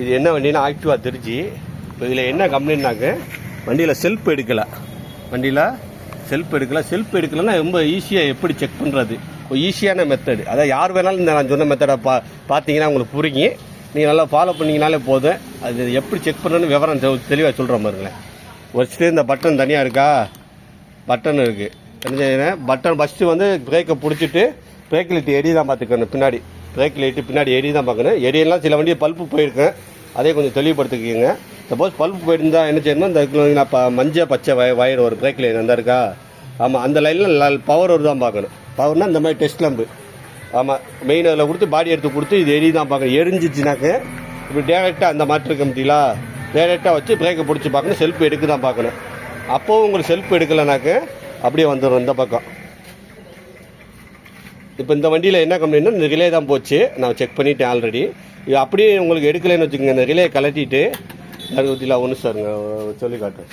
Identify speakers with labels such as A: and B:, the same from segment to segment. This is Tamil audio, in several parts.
A: இது என்ன வண்டினா ஆக்டிவா திருச்சி. இப்போ இதில் என்ன கம்ப்ளைண்ட்னாக்க? வண்டியில் செல்ஃப் எடுக்கலை. வண்டியில் செல்ஃப் எடுக்கல. செல்ஃப் எடுக்கலைன்னா ரொம்ப ஈஸியாக எப்படி செக் பண்ணுறது ஒரு ஈஸியான மெத்தடு அதான் யார் வேணாலும் இந்த நான் சொன்ன மெத்தடை பா பார்த்தீங்கன்னா உங்களுக்கு புரியும். நீங்கள் நல்லா ஃபாலோ பண்ணீங்கனாலே போதும். அது எப்படி செக் பண்ணுறதுன்னு விவரம் தெளிவாக சொல்கிற பாருங்களேன். வச்சுட்டு இந்த பட்டன் தனியாக இருக்கா? பட்டன் இருக்குது தெரிஞ்சதுன்னா பட்டன் ஃபஸ்ட்டு வந்து பிரேக்கை பிடிச்சிட்டு பிரேக் லைட் எரி தான் பார்த்துக்கணும். பின்னாடி. பிரேக் லைட்டு பின்னாடி எரி தான் பார்க்கணும். எரியெல்லாம் சில வண்டி பல்ப்பு போயிருக்கேன் அதே கொஞ்சம் தெளிவுபடுத்திக்கிங்க. சப்போஸ் பல்ப்பு போயிருந்தா என்ன செய்யணும் இந்த நான் ப- மஞ்சள் பச்சை வய வயர் ஒரு பிரேக் லைன் அந்த இருக்கா? ஆமாம் அந்த லைனில் பவர் ஒரு தான் பார்க்கணும். பவர்னால் இந்த மாதிரி டெஸ்ட் லம்பு ஆமாம் மெயின் அதில் கொடுத்து பாடி எடுத்து கொடுத்து இது எரி தான் பார்க்கணும். எரிஞ்சிச்சுனாக்க இப்படி டேரெக்டாக அந்த மாற்று இருக்க முடியலா டேரெக்டாக வச்சு பிரேக்கை பிடிச்சி பார்க்கணும். செல்ஃப் எடுக்க தான் பார்க்கணும். அப்போவும் உங்களுக்கு செல்ஃப் எடுக்கலைனாக்க அப்படியே வந்துடும் இந்த பக்கம். இப்போ இந்த வண்டியில் என்ன கம்ப்ளைண்ட்னா இந்த ரிலே தான் போச்சு. நான் செக் பண்ணிட்டேன் ஆல்ரெடி இது அப்படியே உங்களுக்கு எடுக்கலைன்னு வச்சுக்கோங்க இந்த ரிலே கலட்டிட்டு அது ஒன்று சாருங்க சொல்லி காட்டுறேன்.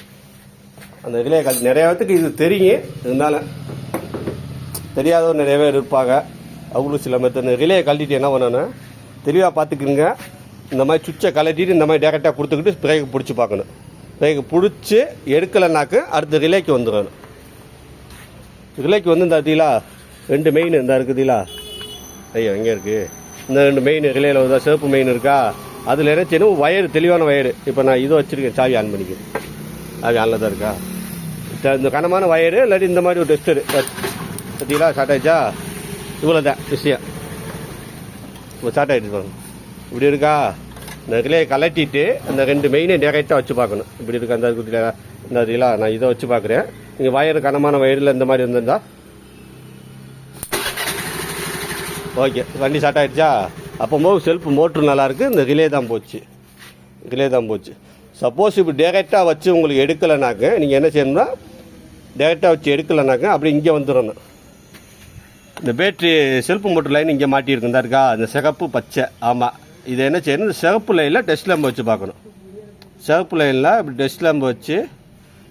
A: அந்த ரிலே கழட்டி நிறைய பேர்த்துக்கு இது தெரியும். இருந்தாலும் தெரியாதவர் நிறைய பேர் இருப்பாங்க. அவங்களும் சில மெத்தட் ரிலே கழட்டிட்டு என்ன பண்ணணும் தெளிவாக பார்த்துக்குங்க இந்த மாதிரி சுவிட்சை கலட்டிட்டு இந்த மாதிரி டேரெக்டாக கொடுத்துக்கிட்டு பிரேக்கு பிடிச்சி பார்க்கணும். பிரேக்கு பிடிச்சி எடுக்கலைனாக்க அடுத்த ரிலேக்கு வந்துடணும். ரிலேக்கு வந்து இந்த பார்த்தீங்களா ரெண்டு மெயின் இந்தா இருக்குதுங்களா ஐயோ எங்கே இருக்குது இந்த ரெண்டு மெயின் ரிலேயில் வந்தால் சிவப்பு மெயின் இருக்கா? அதில் என்ன வயர் தெளிவான வயர் இப்போ நான் இதை வச்சுருக்கேன் சாவி ஆன் பண்ணிக்கிறேன். சாவி ஆனில் தான் இருக்கா? இந்த- இந்த கனமான வயரு இல்லாட்டி இந்த மாதிரி ஒரு டெஸ்டரு பார்த்தீங்களா ஸ்டார்ட் ஆயிடுச்சா? இவ்வளோ தான் விஷயம். இப்போ ஸ்டார்ட் ஆகிடுச்சு பாருங்க. இப்படி இருக்கா? இந்த ரிலேயை கலட்டிட்டு அந்த ரெண்டு மெயினை டேரெக்டாக வச்சு பார்க்கணும். இப்படி இருக்கா? அந்த இந்த நான் இதை வச்சு பார்க்குறேன். நீங்கள் வயர் கனமான வயரில் இந்த மாதிரி இருந்திருந்தால் ஓகே வண்டி ஸ்டார்ட் அப்போ அப்போது செல்ஃப் மோட்ரு நல்லாயிருக்கு இந்த ரிலே தான் போச்சு. ரிலே தான் போச்சு. சப்போஸ் இப்போ டேரெக்டாக வச்சு உங்களுக்கு எடுக்கலைனாக்க நீங்கள் என்ன செய்யணும்னா டேரெக்டாக வச்சு எடுக்கலைனாக்க அப்படி இங்கே வந்துடணும். இந்த பேட்ரி செல்ஃப் மோட்டர் லைன் இங்கே மாட்டியிருக்குந்தா தான் இருக்கா? இந்த சிகப்பு பச்சை ஆமாம் இதை என்ன செய்யணும் இந்த சிகப்பு லைனில் டெஸ்ட் லேம்பு வச்சு பார்க்கணும். சிகப்பு லைனில் இப்படி டெஸ்ட் லேம்பு வச்சு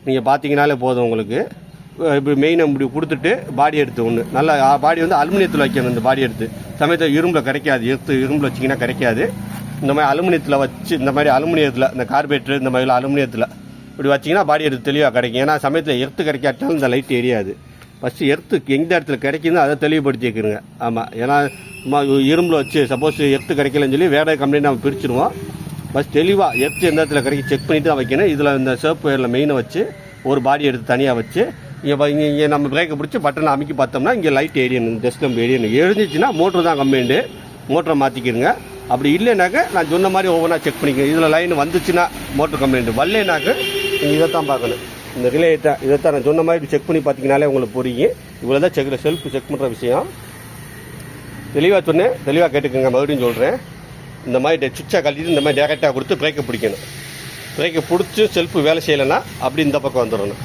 A: நீங்கள் பார்த்தீங்கனாலே போதும் உங்களுக்கு. இப்படி மெயினை இப்படி கொடுத்துட்டு பாடி எடுத்து ஒன்று நல்லா பாடி வந்து அலுமினியத்தில் வைக்கணும் இந்த பாடி எடுத்து. சமயத்தில் இரும்பில் கிடைக்காது எடுத்து இரும்பில் வச்சிங்கன்னா கிடைக்காது இந்த மாதிரி அலுமினியத்தில் வச்சு இந்த மாதிரி அலுமினியத்தில் இந்த கார்பேட்ரு இந்த மாதிரிலாம் அலுமினியத்தில் இப்படி வச்சிங்கன்னா பாடி எடுத்து தெளிவாக கிடைக்கும் ஏன்னா சமயத்தில் எர்த்து கிடைக்காட்டாலும் இந்த லைட் எரியாது. ஃபஸ்ட்டு எர்த்து எந்த இடத்துல கிடைக்குதோ அதை தெளிவுபடுத்தி வைக்கிறங்க. ஆமாம் ஏன்னா சும்மா இரும்பில் வச்சு சப்போஸ் எர்த்து கிடைக்கலன்னு சொல்லி வேற கம்பெனி நம்ம பிரிச்சுருவோம் ஃபஸ்ட் தெளிவாக எர்த்து எந்த இடத்துல கிடைக்கும் செக் பண்ணிட்டு தான் வைக்கணும். இதில் இந்த சிவப்பு வயரில் மெயினை வச்சு ஒரு பாடி எடுத்து தனியாக வச்சு இங்கே இங்கே இங்கே நம்ம பிரேக்கை பிடிச்சி பட்டனை அமைக்கி பார்த்தோம்னா இங்கே லைட் ஏரியன் டெஸ்ட் லம் எழுந்துச்சுன்னா மோட்ரு தான் கம்ப்ளைண்ட்டு மோட்டரை மாற்றிக்கிடுங்க அப்படி இல்லைனாக்க நான் சொன்ன மாதிரி ஒவ்வொன்றா செக் பண்ணிக்கிறேன் இதில் லைன் வந்துச்சுன்னா மோட்டர் கம்ப்ளைண்ட் வரலைனாக்க நீங்கள் இதை தான் பார்க்கணும். இந்த ரிலே தான் இதை தான் நான் சொன்ன மாதிரி செக் பண்ணி பார்த்தீங்கனாலே உங்களுக்கு புரியும். இவ்வளோ தான் செக் செல்ஃப் செக் பண்ணுற விஷயம். தெளிவாக சொன்னேன். தெளிவாக கேட்டுக்கோங்க. மறுபடியும் சொல்கிறேன் இந்த மாதிரி சுவிட்சை கழட்டிட்டு இந்த மாதிரி டேரெக்டாக கொடுத்து பிரேக்கை பிடிக்கணும். பிரேக்கை பிடிச்சி செல்ஃபு வேலை செய்யலைன்னா அப்படி இந்த பக்கம் வந்துடணும்.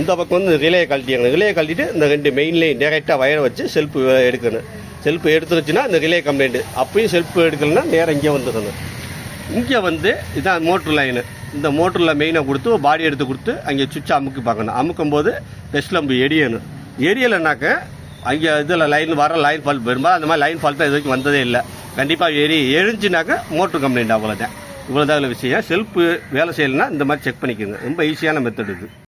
A: இந்த பக்கம் வந்து ரிலேயை கழட்டிடணும் ரிலேயை கழட்டிட்டு இந்த ரெண்டு மெயின்லேயும் டேரெக்டாக வயரை வச்சு செல்ஃபு எடுக்கணும். செல்ஃபு எடுத்துருச்சுன்னா இந்த ரிலே கம்ப்ளைண்ட்டு அப்பயும் செல்ஃபு எடுக்கலைன்னா நேரம் இங்கே வந்துடணும். இங்கே வந்து இதான் மோட்ரு லைனு இந்த மோட்டரில் மெயினை கொடுத்து பாடி எடுத்து கொடுத்து அங்கே சுவிட்சை அமுக்கி பார்க்கணும். அமுக்கும் போது டெஸ்ட் லம்பு எரியணும். எரியலைனாக்க அங்கே இதில் லைன் வர லைன் ஃபால்ட் பெரும்பாலும் அந்த மாதிரி லைன் ஃபால்ட் தான் இது வரைக்கும் வந்ததே இல்லை. கண்டிப்பாக எரி எரிஞ்சுனாக்க மோட்ரு கம்ப்ளைண்ட் அவ்வளோதான் இவ்வளோதான் விஷயம். செல்ஃபு வேலை செய்யலைன்னா இந்த மாதிரி செக் பண்ணிக்கோங்க. ரொம்ப ஈஸியான மெத்தட் இது.